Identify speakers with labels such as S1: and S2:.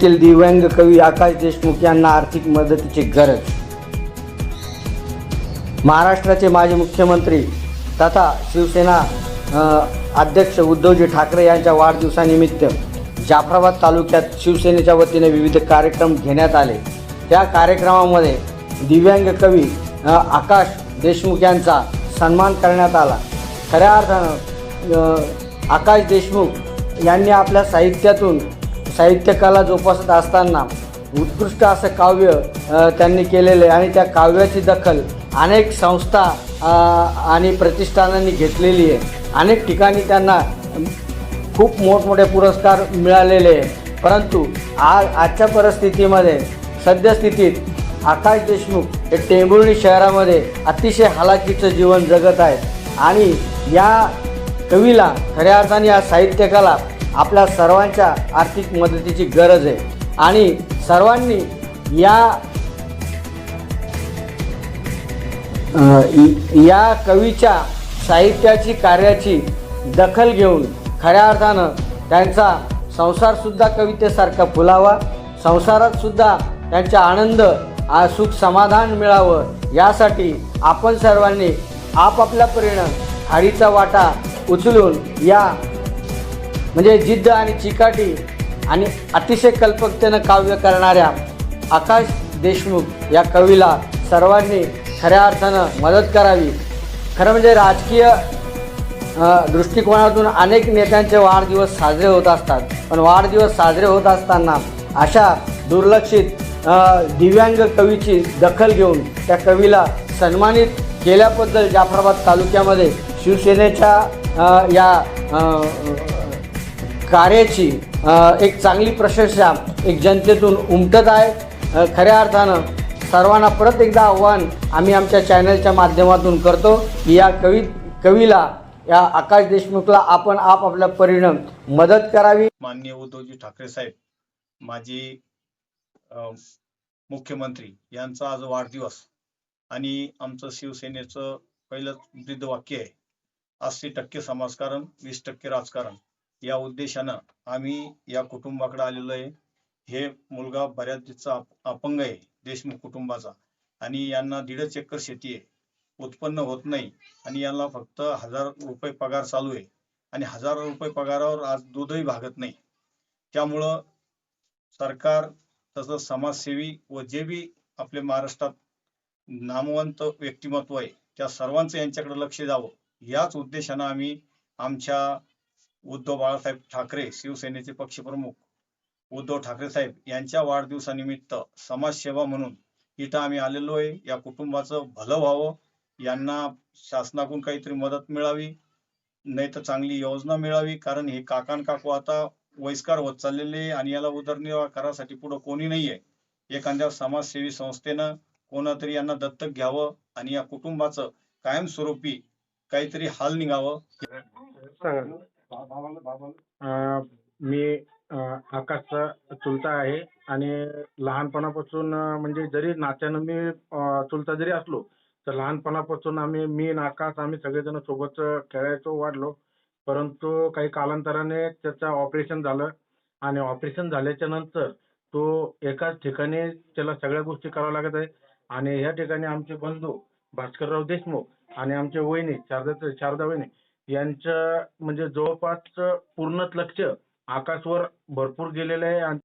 S1: पुण्यातील दिव्यांग कवी आकाश देशमुख यांना आर्थिक मदतीची गरज. महाराष्ट्राचे माजी मुख्यमंत्री तथा शिवसेना अध्यक्ष उद्धवजी ठाकरे यांच्या वाढदिवसानिमित्त जाफराबाद तालुक्यात शिवसेनेच्या वतीने विविध कार्यक्रम घेण्यात आले. त्या कार्यक्रमामध्ये दिव्यांग कवी आकाश देशमुख यांचा सन्मान करण्यात आला. खऱ्या अर्थानं आकाश देशमुख यांनी आपल्या साहित्यातून साहित्यकला जोपासत असताना उत्कृष्ट असं काव्य त्यांनी केलेलं आहे आणि त्या काव्याची दखल अनेक संस्था आणि प्रतिष्ठानांनी घेतलेली आहे. अनेक ठिकाणी त्यांना खूप मोठमोठे पुरस्कार मिळालेले आहे. परंतु आज आजच्या परिस्थितीमध्ये सद्यस्थितीत आकाश देशमुख हे टेंभुर्णी शहरामध्ये अतिशय हालाकीचं जीवन जगत आहेत. आणि या कवीला खऱ्या अर्थाने या साहित्यकाला आपल्या सर्वांच्या आर्थिक मदतीची गरज आहे. आणि सर्वांनी या या कवीच्या साहित्याची कार्याची दखल घेऊन खऱ्या अर्थानं त्यांचा संसारसुद्धा कवितेसारखा फुलावा संसारातसुद्धा त्यांचा आनंद सुख समाधान मिळावं यासाठी आपण सर्वांनी आपापल्या परीनं खाडीचा वाटा उचलून या म्हणजे जिद्द आणि चिकाटी आणि अतिशय कल्पकतेनं काव्य करणाऱ्या आकाश देशमुख या कवीला सर्वांनी खऱ्या अर्थानं मदत करावी. खरं म्हणजे राजकीय दृष्टिकोनातून अनेक नेत्यांचे वाढदिवस साजरे होत असतात. पण वाढदिवस साजरे होत असताना अशा दुर्लक्षित दिव्यांग कवीची दखल घेऊन त्या कवीला सन्मानित केल्याबद्दल जाफराबाद तालुक्यामध्ये शिवसेनेच्या या कार्याची एक चांगली प्रशंसा एक जनतेतून उमटत आहे. खऱ्या अर्थानं सर्वांना परत एकदा आव्हान आम्ही आमच्या चॅनलच्या माध्यमातून करतो की या कवी कवीला या आकाश देशमुखला आपण आपापल्या परिणाम मदत करावी.
S2: माननीय उद्धवजी ठाकरे साहेब माजी मुख्यमंत्री यांचा आज वाढदिवस आणि आमचं शिवसेनेचं पहिलं प्रसिद्ध वाक्य आहे. अस्सी टक्के समाजकारण वीस टक्के राजकारण. या उद्देशानं आम्ही या कुटुंबाकडे आलेलो आहे. हे मुलगा बऱ्याच दिवसचा अपंग आहे देशमुख कुटुंबाचा. आणि यांना दीडच एकर शेती आहे. उत्पन्न होत नाही आणि यांना फक्त हजार रुपये पगार चालू आहे. आणि हजार रुपये पगारावर आज दूधही भागत नाही. त्यामुळं सरकार तसंच समाजसेवी व जे बी आपल्या महाराष्ट्रात नामवंत व्यक्तिमत्व आहे त्या सर्वांचं यांच्याकडे लक्ष द्यावं. याच उद्देशानं आम्ही आमच्या उद्धव बाळासाहेब ठाकरे शिवसेनेचे पक्षप्रमुख. उद्धव ठाकरे साहेब यांच्या वाढदिवसानिमित्त समाजसेवा म्हणून इथं आम्ही आलेलो आहे. या कुटुंबाचं भलं व्हावं. यांना शासनाकडून काहीतरी मदत मिळावी. नाही तर चांगली योजना मिळावी. कारण हे काकान काकू आता वयस्कार होत चाललेले आणि याला उदरनिर्वाह करासाठी पुढे कोणी नाहीये. एखाद्या समाजसेवी संस्थेनं कोणातरी यांना दत्तक घ्यावं आणि या कुटुंबाचं कायमस्वरूपी काहीतरी हाल निघावं.
S3: अं, मी अं, आकाशचा चुलता आहे आणि लहानपणापासून अं, म्हणजे जरी नात्यानं मी अं, चुलता जरी असलो तर लहानपणापासून आम्ही मी आणि आकाश आम्ही सगळेजण सोबत खेळायचो वाढलो. परंतु काही कालांतराने त्याचं ऑपरेशन झालं आणि ऑपरेशन झाल्याच्यानंतर तो एकाच ठिकाणी त्याला सगळ्या गोष्टी कराव्या लागत आहे आणि ह्या ठिकाणी आमचे बंधू भास्करराव देशमुख आणि आमचे वहिनी शारदा शारदा वहिनी यांचं म्हणजे जवळपास पूर्णच लक्ष आकाशवर भरपूर गेलेलं आहे. आणि